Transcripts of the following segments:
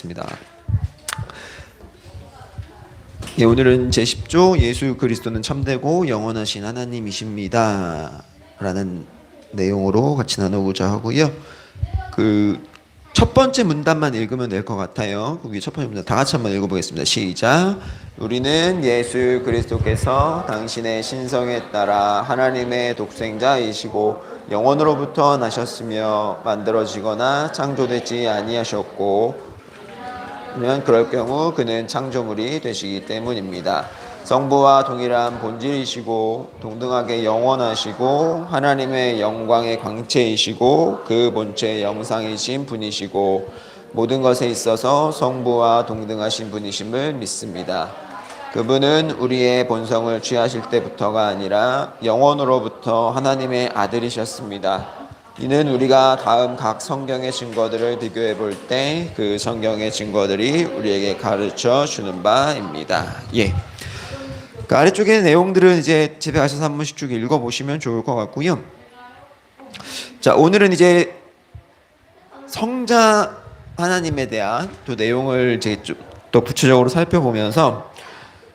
하겠습니다. 예, 오늘은 제10조 예수 그리스도는 참되고 영원하신 하나님이십니다. 라는 내용으로 같이 나누고자 하고요. 그 첫 번째 문단만 읽으면 될 것 같아요. 거기 첫 번째 문단 다 같이 한번 읽어보겠습니다. 시작. 우리는 예수 그리스도께서 당신의 신성에 따라 하나님의 독생자이시고 영원으로부터 나셨으며 만들어지거나 창조되지 아니하셨고 면 그럴 경우 그는 창조물이 되시기 때문입니다. 성부와 동일한 본질이시고 동등하게 영원하시고 하나님의 영광의 광채이시고 그 본체의 영상이신 분이시고 모든 것에 있어서 성부와 동등하신 분이심을 믿습니다. 그분은 우리의 본성을 취하실 때부터가 아니라 영원으로부터 하나님의 아들이셨습니다. 이는 우리가 다음 각 성경의 증거들을 비교해 볼 때 그 성경의 증거들이 우리에게 가르쳐 주는 바입니다. 예. 그 아래쪽의 내용들은 이제 집에 가셔서 한 번씩 쭉 읽어 보시면 좋을 것 같고요. 자, 오늘은 이제 성자 하나님에 대한 또 내용을 이제 좀또 구체적으로 살펴보면서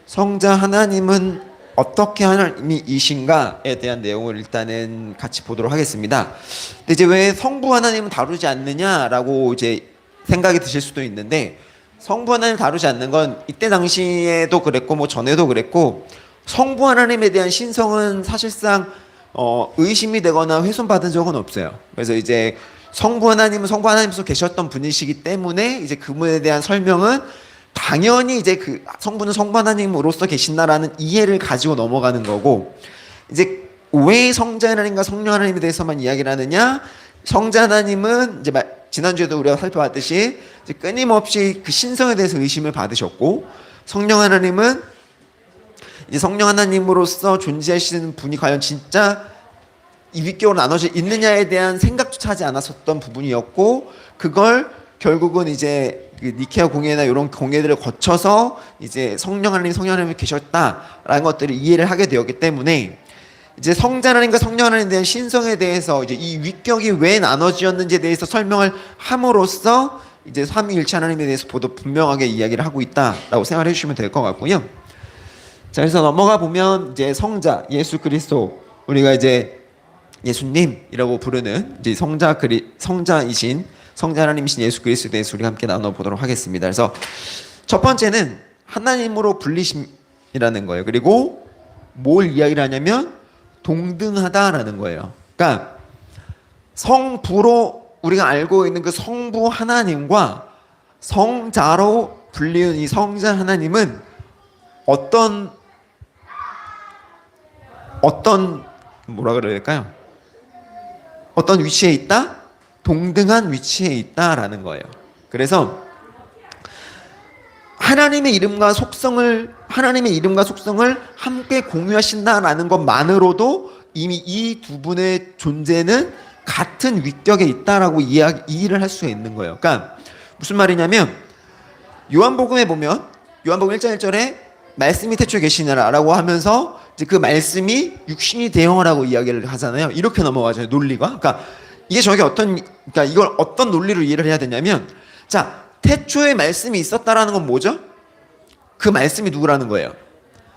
성자 하나님은 어떻게 하나님이신가에 대한 내용을 일단은 같이 보도록 하겠습니다. 근데 이제 왜 성부 하나님은 다루지 않느냐라고 이제 생각이 드실 수도 있는데 성부 하나님 다루지 않는 건 이때 당시에도 그랬고 뭐 전에도 그랬고 성부 하나님에 대한 신성은 사실상 어, 의심이 되거나 훼손받은 적은 없어요. 그래서 이제 성부 하나님은 성부 하나님께서 계셨던 분이시기 때문에 이제 그분에 대한 설명은 당연히 이제 그 성부는 성부 하나님으로서 계신다라는 이해를 가지고 넘어가는 거고 이제 왜 성자 하나님과 성령 하나님에 대해서만 이야기를 하느냐? 성자 하나님은 이제 지난주에도 우리가 살펴봤듯이 끊임없이 그 신성에 대해서 의심을 받으셨고 성령 하나님은 이제 성령 하나님으로서 존재하시는 분이 과연 진짜 이 윗격으로 나눠져 있느냐에 대한 생각조차 하지 않았었던 부분이었고 그걸 결국은 이제 그 니케아 공예나 이런 공예들을 거쳐서 이제 성령 하나님, 성령 하나님이 계셨다라는 것들을 이해를 하게 되었기 때문에 이제 성자 하나님과 성령 하나님에 대한 신성에 대해서 이제 이 윗격이 왜 나눠지었는지에 대해서 설명을 함으로써 이제 삼위일체 하나님에 대해서 보도 분명하게 이야기를 하고 있다라고 생각해 주시면 될 것 같고요. 자, 그래서 넘어가 보면 이제 성자 예수 그리스도 우리가 이제 예수님이라고 부르는 이제 성자 그리 성자이신 성자 하나님이신 예수 그리스도에 대해서 우리가 함께 나눠 보도록 하겠습니다. 그래서 첫 번째는 하나님으로 분리심이라는 거예요. 그리고 뭘 이야기를 하냐면 동등하다라는 거예요. 그러니까 성부로 우리가 알고 있는 그 성부 하나님과 성자로 불리는 이 성자 하나님은 어떤 어떤 뭐라 그래야 될까요? 어떤 위치에 있다? 동등한 위치에 있다라는 거예요. 그래서 하나님의 이름과 속성을 하나님의 이름과 속성을 함께 공유하신다라는 것만으로도 이미 이 두 분의 존재는 같은 위격에 있다라고 이해, 이해를 할 수 있는 거예요. 그러니까 무슨 말이냐면 요한복음에 보면 요한복음 1장 1절에 말씀이 태초에 계시냐라고 하면서 그 말씀이 육신이 대형하라고 이야기를 하잖아요. 이렇게 넘어가죠. 논리가. 그러니까 이게 저게 어떤 그러니까 이걸 어떤 논리로 이해를 해야 되냐면 자, 태초에 말씀이 있었다라는 건 뭐죠? 그 말씀이 누구라는 거예요?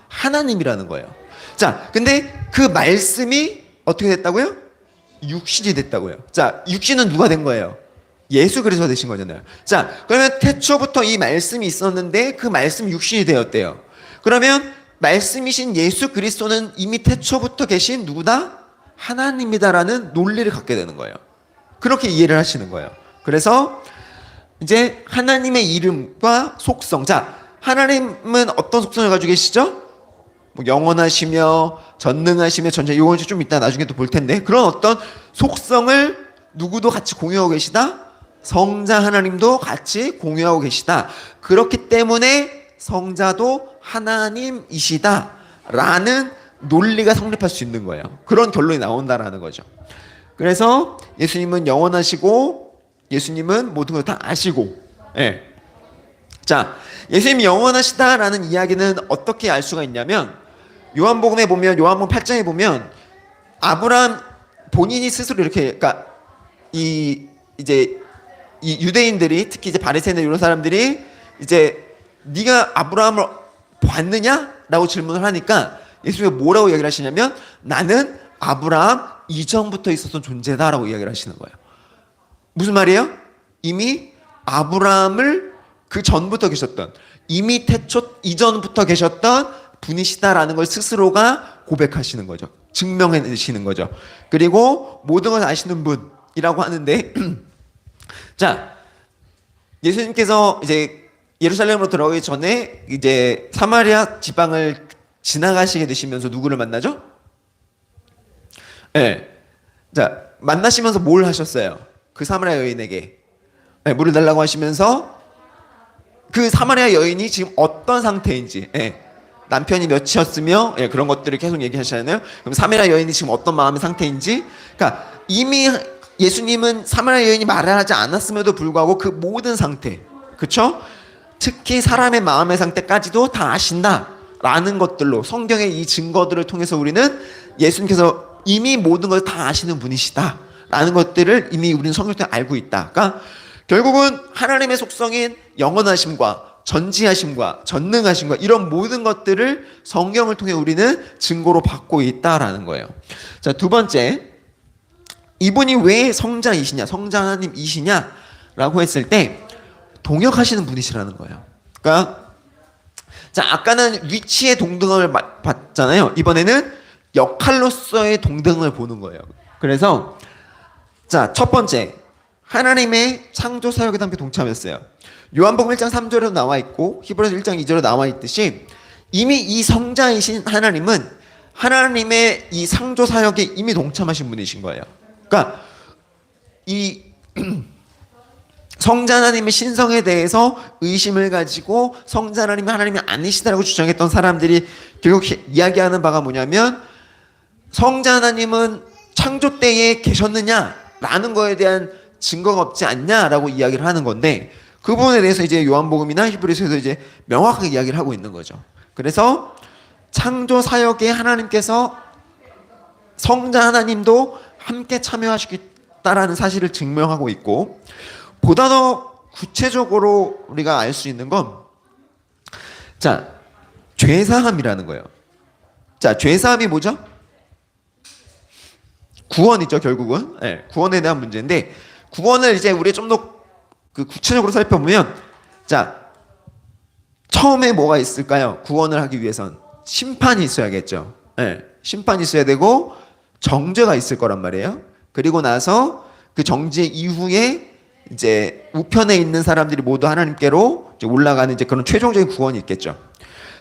하나님이라는 거예요. 자, 근데 그 말씀이 어떻게 됐다고요? 육신이 됐다고요. 자, 육신은 누가 된 거예요? 예수 그리스도 되신 거잖아요. 자, 그러면 태초부터 이 말씀이 있었는데 그 말씀이 육신이 되었대요. 그러면 말씀이신 예수 그리스도는 이미 태초부터 계신 누구다? 하나님이다라는 논리를 갖게 되는 거예요. 그렇게 이해를 하시는 거예요. 그래서 이제 하나님의 이름과 속성. 자, 하나님은 어떤 속성을 가지고 계시죠? 뭐 영원하시며 전능하시며 전체 이건 좀 이따 나중에 또 볼 텐데 그런 어떤 속성을 누구도 같이 공유하고 계시다. 성자 하나님도 같이 공유하고 계시다. 그렇기 때문에 성자도 하나님이시다라는 논리가 성립할 수 있는 거예요. 그런 결론이 나온다라는 거죠. 그래서 예수님은 영원하시고 예수님은 모든 걸 다 아시고, 예. 자, 예수님이 영원하시다라는 이야기는 어떻게 알 수가 있냐면 요한복음에 보면 요한복음 8장에 보면 아브라함 본인이 스스로 이렇게 그러니까 이 이제 이 유대인들이 특히 이제 바리새인들 이런 사람들이 이제 네가 아브라함을 봤느냐라고 질문을 하니까 예수님이 뭐라고 이야기를 하시냐면 나는 아브라함 이전부터 있었던 존재다라고 이야기를 하시는 거예요. 무슨 말이에요? 이미 아브라함을 그 전부터 계셨던 이미 태초 이전부터 계셨던 분이시다라는 걸 스스로가 고백하시는 거죠. 증명해 내시는 거죠. 그리고 모든 걸 아시는 분이라고 하는데 자 예수님께서 이제 예루살렘으로 들어가기 전에 이제 사마리아 지방을 지나가시게 되시면서 누구를 만나죠? 예. 네. 자, 만나시면서 뭘 하셨어요? 그 사마리아 여인에게 네, 물을 달라고 하시면서 그 사마리아 여인이 지금 어떤 상태인지 예. 남편이 몇이었으며 예, 그런 것들을 계속 얘기하시잖아요. 그럼 사마리아 여인이 지금 어떤 마음의 상태인지 그러니까 이미 예수님은 사마리아 여인이 말을 하지 않았음에도 불구하고 그 모든 상태 그쵸? 특히 사람의 마음의 상태까지도 다 아신다 라는 것들로 성경의 이 증거들을 통해서 우리는 예수님께서 이미 모든 걸다 아시는 분이시다 라는 것들을 이미 우리는 성경 때 알고 있다. 그러니까 결국은 하나님의 속성인 영원하심과 전지하심과 전능하심과 이런 모든 것들을 성경을 통해 우리는 증거로 받고 있다라는 거예요. 자, 두 번째. 이분이 왜 성자이시냐, 성자 하나님이시냐라고 했을 때 동역하시는 분이시라는 거예요. 그러니까 자, 아까는 위치의 동등함을 봤잖아요. 이번에는 역할로서의 동등을 보는 거예요. 그래서 자, 첫 번째. 하나님의 창조 사역에 함께 동참했어요. 요한복음 1장 3절에도 나와 있고 히브리서 1장 2절에 나와 있듯이 이미 이 성자이신 하나님은 하나님의 이 창조 사역에 이미 동참하신 분이신 거예요. 그러니까 이 성자 하나님의 신성에 대해서 의심을 가지고 성자 하나님이 하나님이 아니시다라고 주장했던 사람들이 결국 이야기하는 바가 뭐냐면 성자 하나님은 창조 때에 계셨느냐라는 거에 대한 증거가 없지 않냐라고 이야기를 하는 건데 그 부분에 대해서 이제 요한복음이나 히브리서에서 이제 명확하게 이야기를 하고 있는 거죠. 그래서 창조 사역에 하나님께서 성자 하나님도 함께 참여하시겠다라는 사실을 증명하고 있고 보다 더 구체적으로 우리가 알 수 있는 건 자, 죄사함이라는 거예요. 자, 죄사함이 뭐죠? 구원이죠, 결국은. 네, 구원에 대한 문제인데 구원을 이제 우리 좀 더 그 구체적으로 살펴보면 자 처음에 뭐가 있을까요? 구원을 하기 위해선 심판이 있어야겠죠. 네, 심판이 있어야 되고 정죄가 있을 거란 말이에요. 그리고 나서 그 정죄 이후에 이제 우편에 있는 사람들이 모두 하나님께로 이제 올라가는 이제 그런 최종적인 구원이 있겠죠.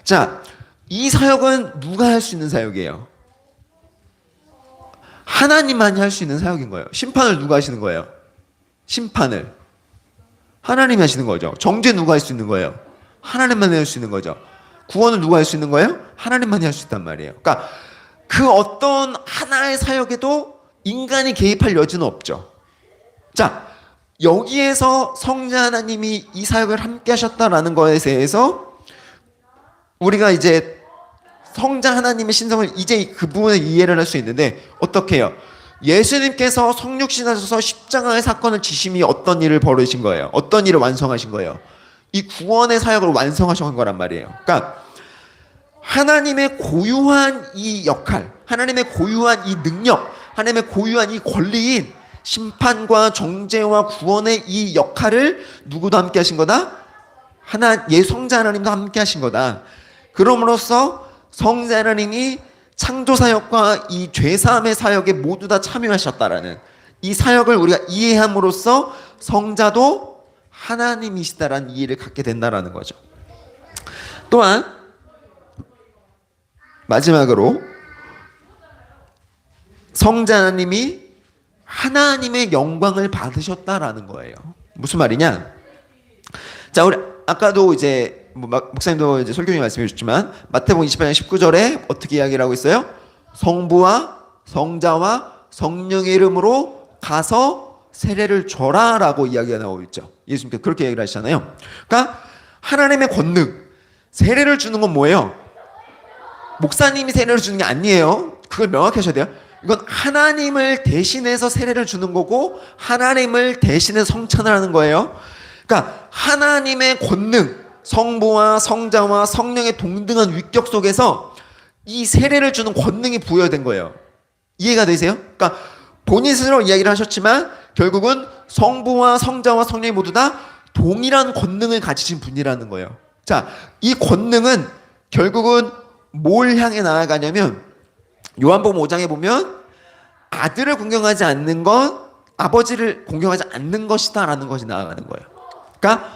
자, 이 사역은 누가 할 수 있는 사역이에요? 하나님만이 할 수 있는 사역인 거예요. 심판을 누가 하시는 거예요? 심판을 하나님이 하시는 거죠. 정죄 누가 할 수 있는 거예요? 하나님만이 할 수 있는 거죠. 구원을 누가 할 수 있는 거예요? 하나님만이 할 수 있단 말이에요. 그러니까 그 어떤 하나의 사역에도 인간이 개입할 여지는 없죠. 자, 여기에서 성자 하나님이 이 사역을 함께 하셨다라는 것에 대해서 우리가 이제 성자 하나님의 신성을 이제 그 부분을 이해를 할 수 있는데 어떻게 해요? 예수님께서 성육신하셔서 십자가의 사건을 지심이 어떤 일을 벌이신 거예요? 어떤 일을 완성하신 거예요? 이 구원의 사역을 완성하신 거란 말이에요. 그러니까 하나님의 고유한 이 역할, 하나님의 고유한 이 능력, 하나님의 고유한 이 권리인 심판과 정죄와 구원의 이 역할을 누구도 함께 하신 거다? 하나, 예, 성자 하나님도 함께 하신 거다. 그럼으로써 성자 하나님이 창조 사역과 이 죄사함의 사역에 모두 다 참여하셨다라는 이 사역을 우리가 이해함으로써 성자도 하나님이시다라는 이해를 갖게 된다라는 거죠. 또한 마지막으로 성자 하나님이 하나님의 영광을 받으셨다라는 거예요. 무슨 말이냐? 자, 우리 아까도 이제 뭐 목사님도 이제 설교님 말씀해 주셨지만 마태복음 28장 19절에 어떻게 이야기를 하고 있어요? 성부와 성자와 성령의 이름으로 가서 세례를 줘라라고 이야기가 나오고 있죠. 예수님께서 그렇게 얘기를 하시잖아요. 그러니까 하나님의 권능 세례를 주는 건 뭐예요? 목사님이 세례를 주는 게 아니에요. 그걸 명확히 하셔야 돼요. 이건 하나님을 대신해서 세례를 주는 거고 하나님을 대신해서 성찬을 하는 거예요. 그러니까 하나님의 권능, 성부와 성자와 성령의 동등한 위격 속에서 이 세례를 주는 권능이 부여된 거예요. 이해가 되세요? 그러니까 본인 스스로 이야기를 하셨지만 결국은 성부와 성자와 성령이 모두 다 동일한 권능을 가지신 분이라는 거예요. 자, 이 권능은 결국은 뭘 향해 나아가냐면 요한복음 5장에 보면 아들을 공경하지 않는 건 아버지를 공경하지 않는 것이다라는 것이 나아가는 거예요. 그러니까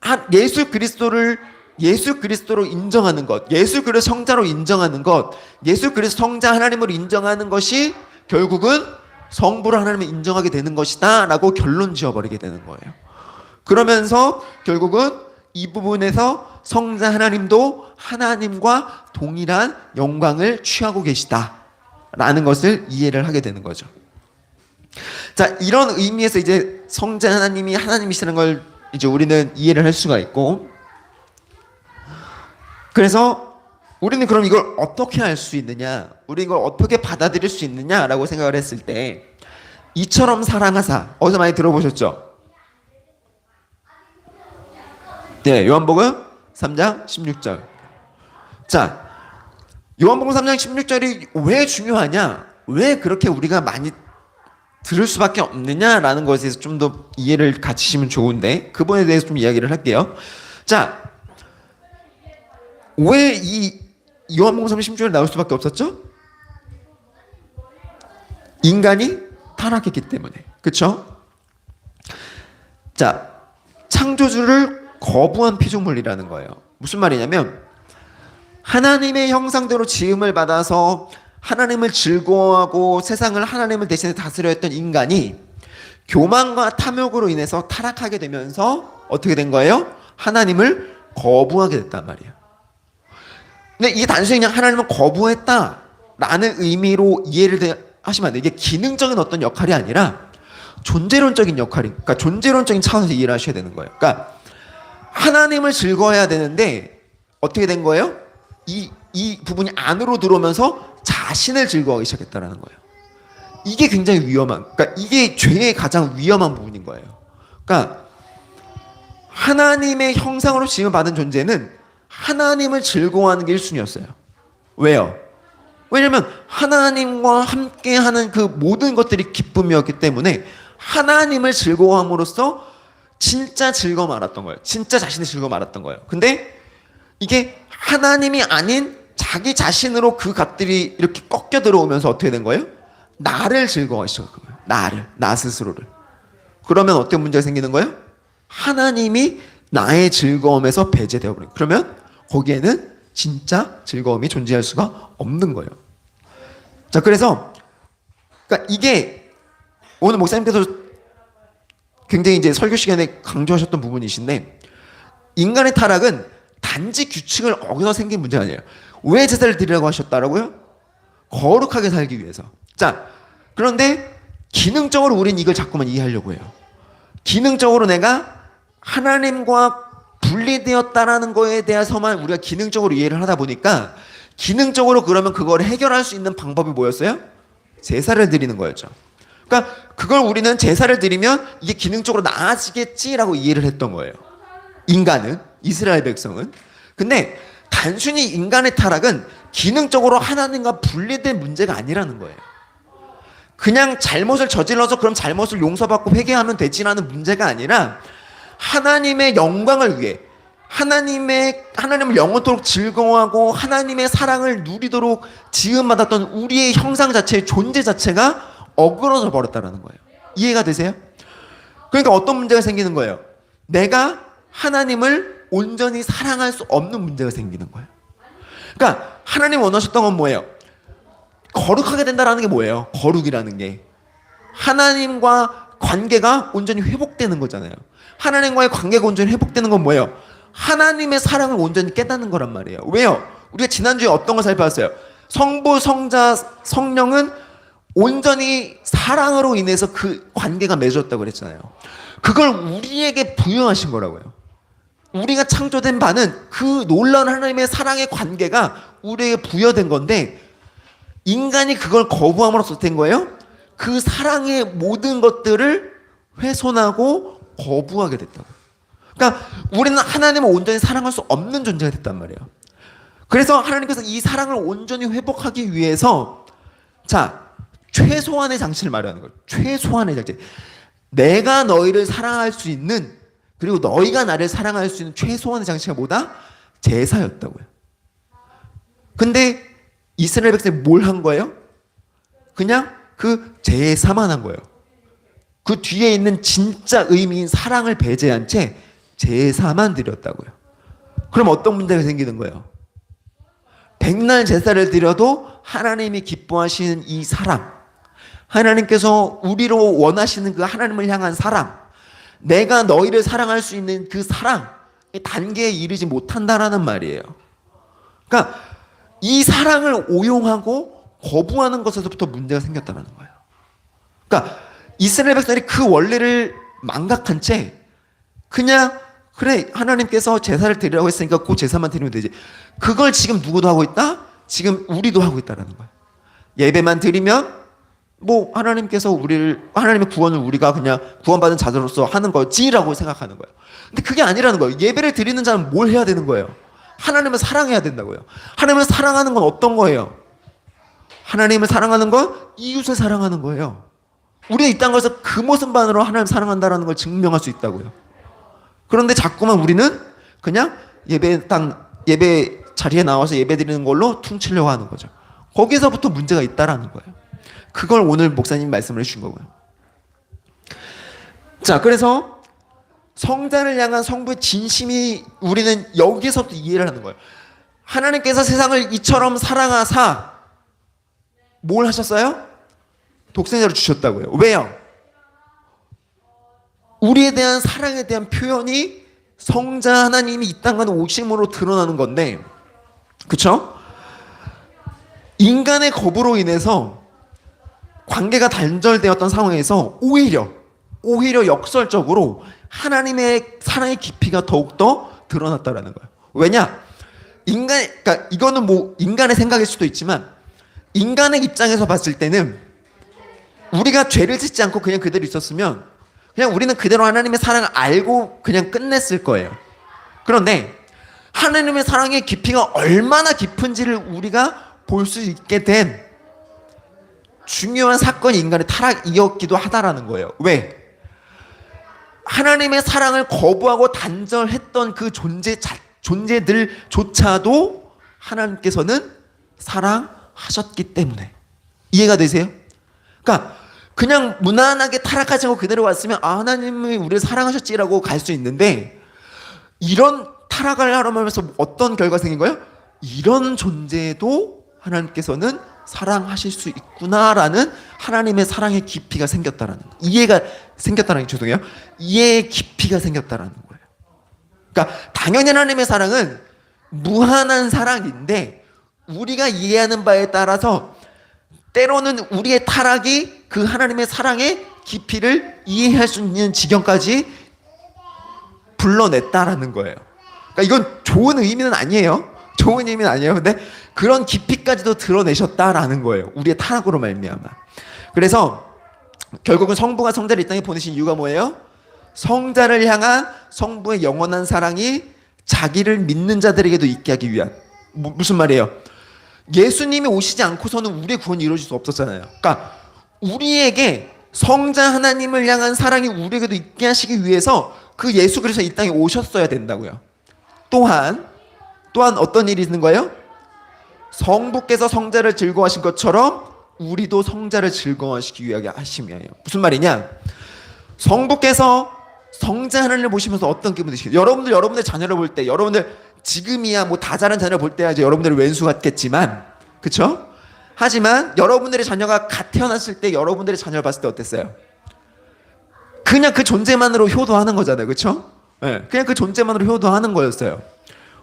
한 예수 그리스도를 예수 그리스도로 인정하는 것, 예수 그리스도 성자로 인정하는 것, 예수 그리스도 성자 하나님으로 인정하는 것이 결국은 성부를 하나님을 인정하게 되는 것이다라고 결론 지어버리게 되는 거예요. 그러면서 결국은 이 부분에서 성자 하나님도 하나님과 동일한 영광을 취하고 계시다 라는 것을 이해를 하게 되는 거죠. 자, 이런 의미에서 이제 성자 하나님이 하나님이시라는 걸 이제 우리는 이해를 할 수가 있고 그래서 우리는 그럼 이걸 어떻게 할수 있느냐? 우리 이걸 어떻게 받아들일 수 있느냐라고 생각을 했을 때 이처럼 사랑하사 어디서 많이 들어보셨죠? 네, 요한복음 3장 16절. 자, 요한복음 3장 16절이 왜 중요하냐? 왜 그렇게 우리가 많이 들을 수밖에 없느냐라는 것에 대해서 좀 더 이해를 갖추시면 좋은데 그 부분에 대해서 좀 이야기를 할게요. 자, 왜 이 요한복음 3장 16절이 나올 수밖에 없었죠? 인간이 타락했기 때문에. 그렇죠? 자, 창조주를 거부한 피조물이라는 거예요. 무슨 말이냐면 하나님의 형상대로 지음을 받아서 하나님을 즐거워하고 세상을 하나님을 대신해 다스려 했던 인간이 교만과 탐욕으로 인해서 타락하게 되면서 어떻게 된 거예요? 하나님을 거부하게 됐단 말이에요. 근데 이게 단순히 그냥 하나님을 거부했다라는 의미로 이해를 돼- 하시면 안 돼요. 이게 기능적인 어떤 역할이 아니라 존재론적인 역할이, 그러니까 존재론적인 차원에서 이해를 하셔야 되는 거예요. 그러니까 하나님을 즐거워해야 되는데 어떻게 된 거예요? 이, 이 부분이 안으로 들어오면서 자신을 즐거워하기 시작했다라는 거예요. 이게 굉장히 위험한, 그러니까 이게 죄의 가장 위험한 부분인 거예요. 그러니까 하나님의 형상으로 지음을 받은 존재는 하나님을 즐거워하는 게 1순위였어요. 왜요? 왜냐면 하나님과 함께하는 그 모든 것들이 기쁨이었기 때문에 하나님을 즐거워함으로써 진짜 즐거움 알았던 거예요. 진짜 자신의 즐거움 알았던 거예요. 근데 이게 하나님이 아닌 자기 자신으로 그 값들이 이렇게 꺾여 들어오면서 어떻게 된 거예요? 나를 즐거워하기 시작한 거예요. 나를, 나 스스로를. 그러면 어떤 문제가 생기는 거예요? 하나님이 나의 즐거움에서 배제되어 버린. 그러면 거기에는 진짜 즐거움이 존재할 수가 없는 거예요. 자, 그래서 그러니까 이게 오늘 목사님께서 굉장히 이제 설교 시간에 강조하셨던 부분이신데 인간의 타락은 단지 규칙을 어겨서 생긴 문제가 아니에요. 왜 제사를 드리라고 하셨다라고요? 거룩하게 살기 위해서. 자, 그런데 기능적으로 우리는 이걸 자꾸만 이해하려고 해요. 기능적으로 내가 하나님과 분리되었다라는 거에 대해서만 우리가 기능적으로 이해를 하다 보니까 기능적으로 그러면 그걸 해결할 수 있는 방법이 뭐였어요? 제사를 드리는 거였죠. 그러니까 그걸 우리는 제사를 드리면 이게 기능적으로 나아지겠지라고 이해를 했던 거예요. 인간은 이스라엘 백성은 근데 단순히 인간의 타락은 기능적으로 하나님과 분리된 문제가 아니라는 거예요. 그냥 잘못을 저질러서 그럼 잘못을 용서받고 회개하면 되지라는 문제가 아니라 하나님의 영광을 위해 하나님의 하나님을 영원토록 즐거워하고 하나님의 사랑을 누리도록 지음받았던 우리의 형상 자체의 존재 자체가 어그러져 버렸다라는 거예요. 이해가 되세요? 그러니까 어떤 문제가 생기는 거예요? 내가 하나님을 온전히 사랑할 수 없는 문제가 생기는 거예요. 그러니까 하나님 원하셨던 건 뭐예요? 거룩하게 된다라는 게 뭐예요? 거룩이라는 게 하나님과 관계가 온전히 회복되는 거잖아요. 하나님과의 관계가 온전히 회복되는 건 뭐예요? 하나님의 사랑을 온전히 깨닫는 거란 말이에요. 왜요? 우리가 지난주에 어떤 걸 살펴봤어요? 성부, 성자, 성령은 온전히 사랑으로 인해서 그 관계가 맺어졌다고 그랬잖아요. 그걸 우리에게 부여하신 거라고요. 우리가 창조된 바는 그 놀라운 하나님의 사랑의 관계가 우리에게 부여된 건데 인간이 그걸 거부함으로써 된 거예요. 그 사랑의 모든 것들을 훼손하고 거부하게 됐다고. 그러니까 우리는 하나님을 온전히 사랑할 수 없는 존재가 됐단 말이에요. 그래서 하나님께서 이 사랑을 온전히 회복하기 위해서 자 최소한의 장치를 마련하는 거예요. 최소한의 장치. 내가 너희를 사랑할 수 있는 그리고 너희가 나를 사랑할 수 있는 최소한의 장치가 뭐다? 제사였다고요. 근데 이스라엘 백성이 뭘 한 거예요? 그냥 그 제사만 한 거예요. 그 뒤에 있는 진짜 의미인 사랑을 배제한 채 제사만 드렸다고요. 그럼 어떤 문제가 생기는 거예요? 백날 제사를 드려도 하나님이 기뻐하시는 이 사랑, 하나님께서 우리로 원하시는 그 하나님을 향한 사랑, 내가 너희를 사랑할 수 있는 그 사랑, 이 단계에 이르지 못한다라는 말이에요. 그러니까 이 사랑을 오용하고 거부하는 것에서부터 문제가 생겼다는 거예요. 그러니까 이스라엘 백성들이 그 원리를 망각한 채 그냥 그래 하나님께서 제사를 드리라고 했으니까 그 제사만 드리면 되지. 그걸 지금 누구도 하고 있다? 지금 우리도 하고 있다라는 거예요. 예배만 드리면 뭐 하나님께서 우리를 하나님의 구원을 우리가 그냥 구원받은 자들로서 하는 거지라고 생각하는 거예요. 근데 그게 아니라는 거예요. 예배를 드리는 자는 뭘 해야 되는 거예요? 하나님을 사랑해야 된다고요. 하나님을 사랑하는 건 어떤 거예요? 하나님을 사랑하는 건 이웃을 사랑하는 거예요. 우리가 이 땅에서 그 모습만으로 하나님 사랑한다라는 걸 증명할 수 있다고요. 그런데 자꾸만 우리는 그냥 예배 땅 예배 자리에 나와서 예배 드리는 걸로 퉁치려고 하는 거죠. 거기서부터 문제가 있다라는 거예요. 그걸 오늘 목사님 말씀을 해주신 거고요. 자, 그래서 성자를 향한 성부의 진심이 우리는 여기서부터 이해를 하는 거예요. 하나님께서 세상을 이처럼 사랑하사 뭘 하셨어요? 독생자를 주셨다고요. 왜요? 우리에 대한 사랑에 대한 표현이 성자 하나님이 이 땅에 오심으로 드러나는 건데, 그쵸? 인간의 거부로 인해서 관계가 단절되었던 상황에서 오히려, 오히려 역설적으로 하나님의 사랑의 깊이가 더욱더 드러났다라는 거예요. 왜냐? 인간, 그러니까 이거는 뭐 인간의 생각일 수도 있지만, 인간의 입장에서 봤을 때는 우리가 죄를 짓지 않고 그냥 그대로 있었으면 그냥 우리는 그대로 하나님의 사랑을 알고 그냥 끝냈을 거예요. 그런데 하나님의 사랑의 깊이가 얼마나 깊은지를 우리가 볼 수 있게 된 중요한 사건이 인간의 타락이었기도 하다라는 거예요. 왜? 하나님의 사랑을 거부하고 단절했던 그 존재 자, 존재들조차도 하나님께서는 사랑하셨기 때문에 이해가 되세요? 그러니까 그냥 무난하게 타락하지 않고 그대로 왔으면 아 하나님이 우리를 사랑하셨지라고 갈 수 있는데 이런 타락을 하면서 어떤 결과 생긴 거예요? 이런 존재도 하나님께서는 사랑하실 수 있구나라는 하나님의 사랑의 깊이가 생겼다라는 거. 이해가 생겼다는 게 죄송해요. 이해의 깊이가 생겼다라는 거예요. 그러니까 당연히 하나님의 사랑은 무한한 사랑인데 우리가 이해하는 바에 따라서 때로는 우리의 타락이 그 하나님의 사랑의 깊이를 이해할 수 있는 지경까지 불러냈다라는 거예요. 그러니까 이건 좋은 의미는 아니에요. 좋은 의미는 아니에요. 근데 그런 깊이까지도 드러내셨다라는 거예요. 우리의 타락으로 말미암아. 그래서 결국은 성부가 성자를 이 땅에 보내신 이유가 뭐예요? 성자를 향한 성부의 영원한 사랑이 자기를 믿는 자들에게도 있게 하기 위한 무, 무슨 말이에요? 예수님이 오시지 않고서는 우리의 구원이 이루어질 수 없었잖아요. 그러니까 우리에게 성자 하나님을 향한 사랑이 우리에게도 있게 하시기 위해서 그 예수 그리스도 이 땅에 오셨어야 된다고요. 또한 또한 어떤 일이 있는 거예요? 성부께서 성자를 즐거워하신 것처럼 우리도 성자를 즐거워하시기 위하게 하심이에요. 무슨 말이냐? 성부께서 성자 하나님을 보시면서 어떤 기분 드시겠어요? 여러분들 여러분의 자녀를 볼 때 여러분들 지금이야 뭐 다 자란 자녀 볼 때야 이제 여러분들이 왼수 같겠지만 그쵸? 하지만 여러분들의 자녀가 갓 태어났을 때 여러분들의 자녀를 봤을 때 어땠어요? 그냥 그 존재만으로 효도하는 거잖아요. 그쵸? 네, 그냥 그 존재만으로 효도하는 거였어요.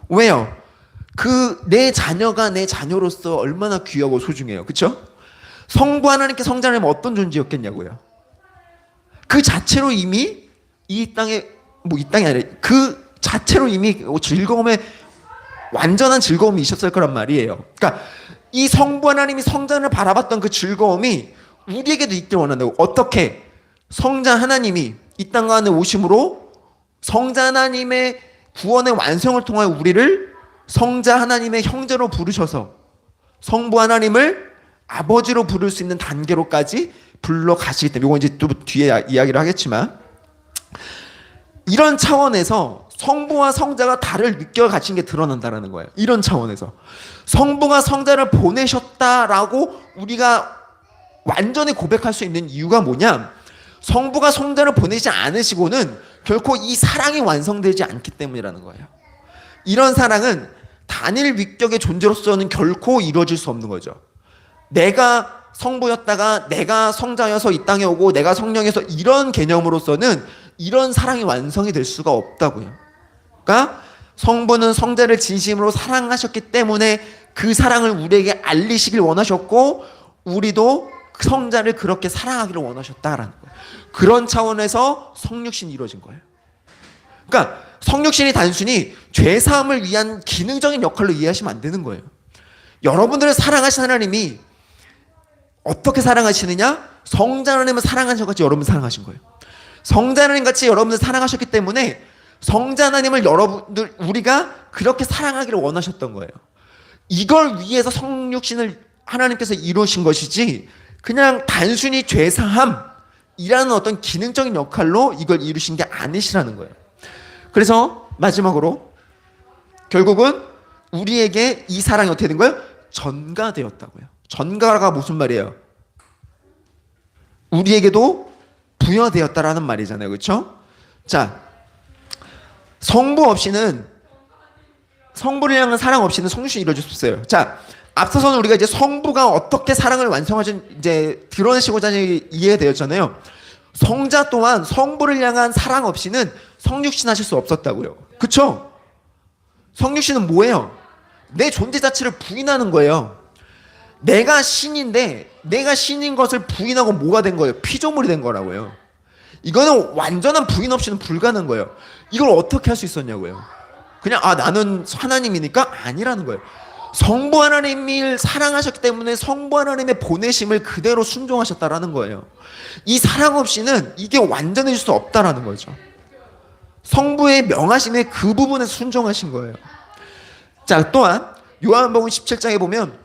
왜요? 그 내 자녀가 내 자녀로서 얼마나 귀하고 소중해요. 그쵸? 성부 하나님께 성자 하나님 어떤 존재였겠냐고요. 그 자체로 이미 이 땅에 뭐 이 땅이 아니라 그 자체로 이미 즐거움에 완전한 즐거움이 있었을 거란 말이에요. 그러니까 이 성부 하나님이 성전을 바라봤던 그 즐거움이 우리에게도 있길 원한다고. 어떻게? 성자 하나님이 이 땅 가운데 오심으로 성자 하나님의 구원의 완성을 통하여 우리를 성자 하나님의 형제로 부르셔서 성부 하나님을 아버지로 부를 수 있는 단계로까지 불러 가시기 때문에 이건 이제 또 뒤에 이야기를 하겠지만 이런 차원에서 성부와 성자가 다를 느껴 가신 게 드러난다라는 거예요. 이런 차원에서 성부가 성자를 보내셨다라고 우리가 완전히 고백할 수 있는 이유가 뭐냐? 성부가 성자를 보내지 않으시고는 결코 이 사랑이 완성되지 않기 때문이라는 거예요. 이런 사랑은 단일 위격의 존재로서는 결코 이루어질 수 없는 거죠. 내가 성부였다가 내가 성자여서 이 땅에 오고 내가 성령에서 이런 개념으로서는 이런 사랑이 완성이 될 수가 없다고요. 그러니까 성부는 성자를 진심으로 사랑하셨기 때문에 그 사랑을 우리에게 알리시길 원하셨고 우리도 성자를 그렇게 사랑하기를 원하셨다라는 거예요. 그런 차원에서 성육신이 이루어진 거예요. 그러니까 성육신이 단순히 죄 사함을 위한 기능적인 역할로 이해하시면 안 되는 거예요. 여러분들을 사랑하신 하나님이 어떻게 사랑하시느냐? 성자 하나님을 사랑하신 것 같이 여러분 사랑하신 거예요. 성자 하나님 같이 여러분을 사랑하셨기 때문에 성자 하나님을 여러분들 우리가 그렇게 사랑하기를 원하셨던 거예요. 이걸 위해서 성육신을 하나님께서 이루신 것이지 그냥 단순히 죄 사함이라는 어떤 기능적인 역할로 이걸 이루신 게 아니시라는 거예요. 그래서 마지막으로 결국은 우리에게 이 사랑이 어떻게 된 거예요? 전가되었다고요. 전가가 무슨 말이에요? 우리에게도 부여되었다라는 말이잖아요. 그렇죠? 자, 성부 없이는 성부를 향한 사랑 없이는 성육신이 이루어질 수 없어요. 자, 앞서서는 우리가 이제 성부가 어떻게 사랑을 완성하신 이제 드러내시고자 이해되었잖아요. 성자 또한 성부를 향한 사랑 없이는 성육신 하실 수 없었다고요. 그쵸? 성육신은 뭐예요? 내 존재 자체를 부인하는 거예요. 내가 신인데 내가 신인 것을 부인하고 뭐가 된 거예요? 피조물이 된 거라고요. 이거는 완전한 부인 없이는 불가능한 거예요. 이걸 어떻게 할 수 있었냐고요. 그냥 아 나는 하나님이니까 아니라는 거예요. 성부 하나님을 사랑하셨기 때문에 성부 하나님의 보내심을 그대로 순종하셨다라는 거예요. 이 사랑 없이는 이게 완전해질 수 없다라는 거죠. 성부의 명하심의 그 부분에 순종하신 거예요. 자, 또한 요한복음 17장에 보면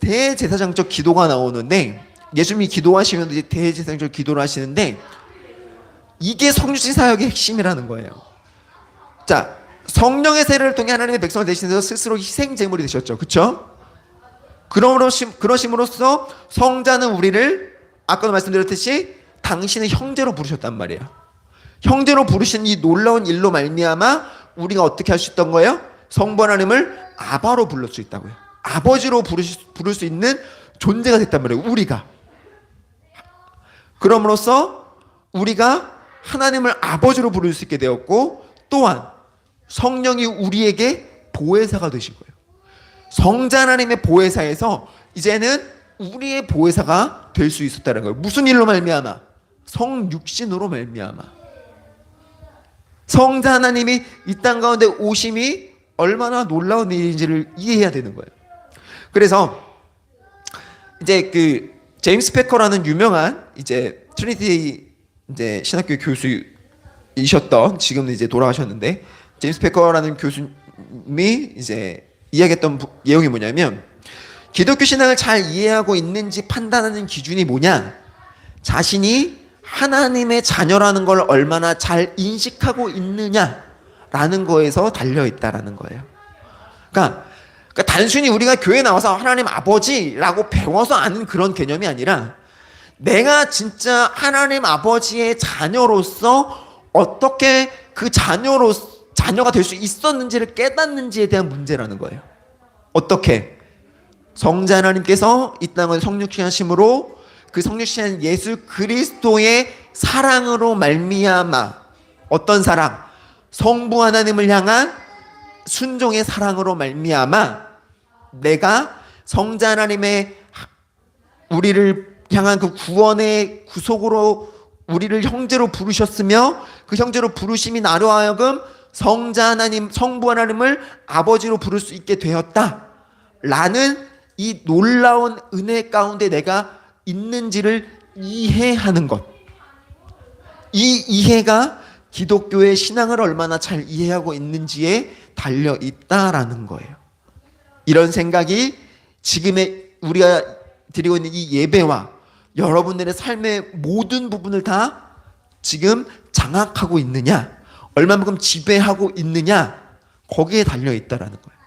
대제사장적 기도가 나오는데 예수님이 기도하시면 이제 대제사장적 기도를 하시는데 이게 성육신 사역의 핵심이라는 거예요. 자, 성령의 세례를 통해 하나님의 백성을 대신해서 스스로 희생 제물이 되셨죠. 그렇죠? 그러심으로써 성자는 우리를 아까도 말씀드렸듯이 당신의 형제로 부르셨단 말이에요. 형제로 부르신 이 놀라운 일로 말미암아 우리가 어떻게 할 수 있던 거예요? 성부 하나님을 아바로 불릴 수 있다고요. 아버지로 부르시, 부를 수 있는 존재가 됐단 말이에요. 우리가. 그럼으로써 우리가 하나님을 아버지로 부를 수 있게 되었고 또한 성령이 우리에게 보혜사가 되신 거예요. 성자 하나님의 보혜사에서 이제는 우리의 보혜사가 될 수 있었다는 거예요. 무슨 일로 말미암아? 성육신으로 말미암아. 성자 하나님이 이 땅 가운데 오심이 얼마나 놀라운 일인지를 이해해야 되는 거예요. 그래서 이제 그 제임스 페커라는 유명한 이제 트리니티 이제 신학교 교수이셨던 지금은 이제 돌아가셨는데 제임스 페커라는 교수님이 이제 이야기했던 내용이 뭐냐면 기독교 신앙을 잘 이해하고 있는지 판단하는 기준이 뭐냐? 자신이 하나님의 자녀라는 걸 얼마나 잘 인식하고 있느냐라는 거에서 달려 있다라는 거예요. 그러니까, 그러니까 단순히 우리가 교회 나와서 하나님 아버지라고 배워서 아는 그런 개념이 아니라 내가 진짜 하나님 아버지의 자녀로서 어떻게 그 자녀로 자녀가 될 수 있었는지를 깨닫는지에 대한 문제라는 거예요. 어떻게 성자 하나님께서 이 땅을 성육신 하심으로 그 성육신한 예수 그리스도의 사랑으로 말미암아 어떤 사랑? 성부 하나님을 향한 순종의 사랑으로 말미암아 내가 성자 하나님의 우리를 향한 그 구원의 구속으로 우리를 형제로 부르셨으며 그 형제로 부르심이 나로 하여금 성자 하나님, 성부 하나님을 아버지로 부를 수 있게 되었다. 라는 이 놀라운 은혜 가운데 내가 있는지를 이해하는 것. 이 이해가 기독교의 신앙을 얼마나 잘 이해하고 있는지에 달려 있다라는 거예요. 이런 생각이 지금의 우리가 드리고 있는 이 예배와 여러분들의 삶의 모든 부분을 다 지금 장악하고 있느냐, 얼마만큼 지배하고 있느냐, 거기에 달려 있다라는 거예요.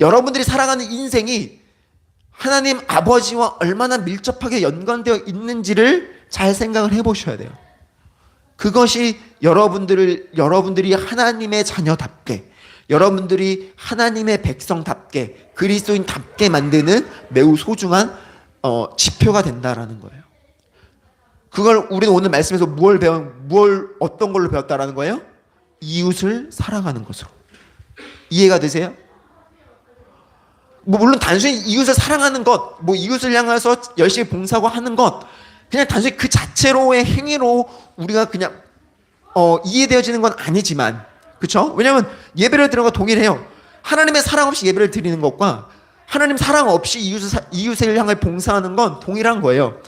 여러분들이 살아가는 인생이 하나님 아버지와 얼마나 밀접하게 연관되어 있는지를 잘 생각을 해 보셔야 돼요. 그것이 여러분들을 여러분들이 하나님의 자녀답게 여러분들이 하나님의 백성답게 그리스도인답게 만드는 매우 소중한 어, 지표가 된다라는 거예요. 그걸 우리는 오늘 말씀에서 무엇을 배운 무엇 어떤 걸로 배웠다라는 거예요? 이웃을 사랑하는 것으로 이해가 되세요? 뭐 물론 단순히 이웃을 사랑하는 것, 뭐 이웃을 향해서 열심히 봉사하고 하는 것, 그냥 단순히 그 자체로의 행위로 우리가 그냥 어, 이해되어지는 건 아니지만, 그렇죠? 왜냐하면 예배를 드리는 거 동일해요. 하나님의 사랑 없이 예배를 드리는 것과 하나님 사랑 없이 이웃을 사- 이웃을 향해 봉사하는 건 동일한 거예요.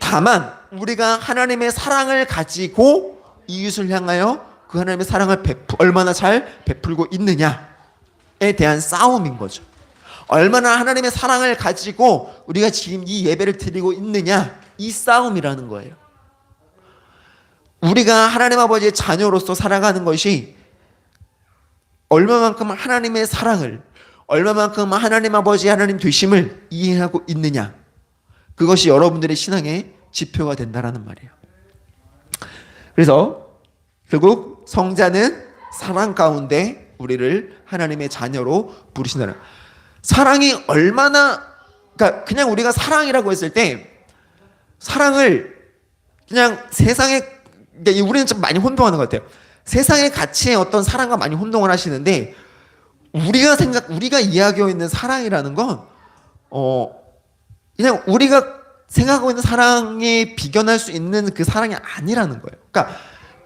다만 우리가 하나님의 사랑을 가지고 이웃을 향하여 그 하나님의 사랑을 베푸, 얼마나 잘 베풀고 있느냐에 대한 싸움인 거죠. 얼마나 하나님의 사랑을 가지고 우리가 지금 이 예배를 드리고 있느냐 이 싸움이라는 거예요. 우리가 하나님 아버지의 자녀로서 살아가는 것이 얼마만큼 하나님의 사랑을 얼마만큼 하나님 아버지 하나님 되심을 이해하고 있느냐 그것이 여러분들의 신앙의 지표가 된다라는 말이에요. 그래서 결국 성자는 사랑 가운데 우리를 하나님의 자녀로 부르신다는 사랑이 얼마나 그러니까 그냥 우리가 사랑이라고 했을 때 사랑을 그냥 세상에 그러니까 이 우리는 좀 많이 혼동하는 것 같아요. 세상의 가치에 어떤 사랑과 많이 혼동을 하시는데 우리가 생각 우리가 이야기하고 있는 사랑이라는 건 어 그냥 우리가 생각하고 있는 사랑에 비견할 수 있는 그 사랑이 아니라는 거예요. 그러니까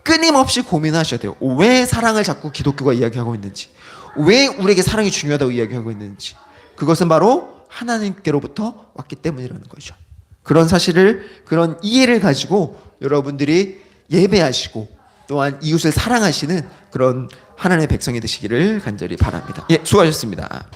끊임없이 고민하셔야 돼요. 왜 사랑을 자꾸 기독교가 이야기하고 있는지, 왜 우리에게 사랑이 중요하다고 이야기하고 있는지, 그것은 바로 하나님께로부터 왔기 때문이라는 거죠. 그런 사실을 그런 이해를 가지고 여러분들이 예배하시고 또한 이웃을 사랑하시는 그런 하나님의 백성이 되시기를 간절히 바랍니다. 예, 수고하셨습니다.